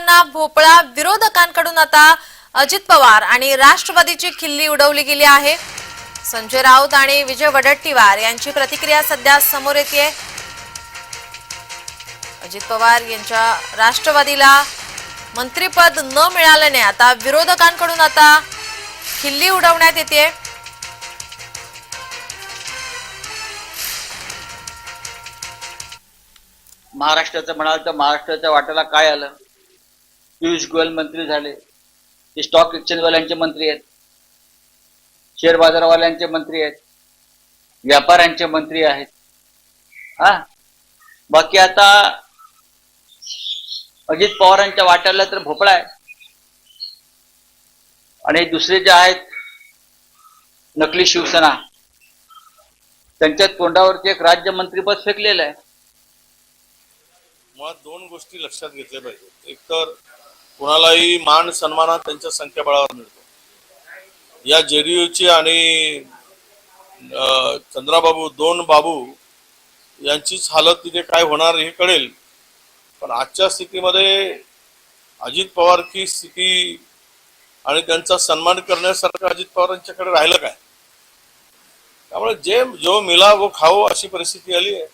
विरोधकांना भोपळा विरोधकांकडून आता अजित पवार आणि राष्ट्रवादीची खिल्ली उडवली गेली आहे. संजय राऊत आणि विजय वडट्टीवार यांची प्रतिक्रिया सध्या समोर येते अजित पवार यांच्या राष्ट्रवादीला मंत्रीपद न मिळाल्याने आता विरोधकांकडून आता खिल्ली उडवण्यात येते महाराष्ट्राचं म्हणाल तर महाराष्ट्राच्या वाट्याला काय आलं? पियुष गोयल मंत्री झाले. ते स्टॉक एक्सचेंजवाल्यांचे मंत्री आहेत. शेअर बाजारवाल्यांचे मंत्री आहेत. व्यापाऱ्यांचे मंत्री आहेत. हा? बाकी आता अजित पवारांच्या वाट्याला तर भोपळा आहे. आणि दुसरे जे आहेत नकली शिवसेना. त्यांच्या तोंडावरती एक राज्यमंत्रीपद फेकलेलं आहे. मुळात दोन गोष्टी लक्षात घेतल्या पाहिजेत. एक तर कुणालाही मान सन्मानात त्यांच्या संख्याबळावर मिळतो. या जेडीयूची आणि चंद्राबाबू दोन बाबू यांचीच हालत तिथे काय होणार हे कळेल. पण आजच्या स्थितीमध्ये अजित पवारची स्थिती आणि त्यांचा सन्मान करण्यासारखं अजित पवारांच्याकडे राहिलं काय? त्यामुळे जे जो मिला वो खाओ अशी परिस्थिती आली आहे.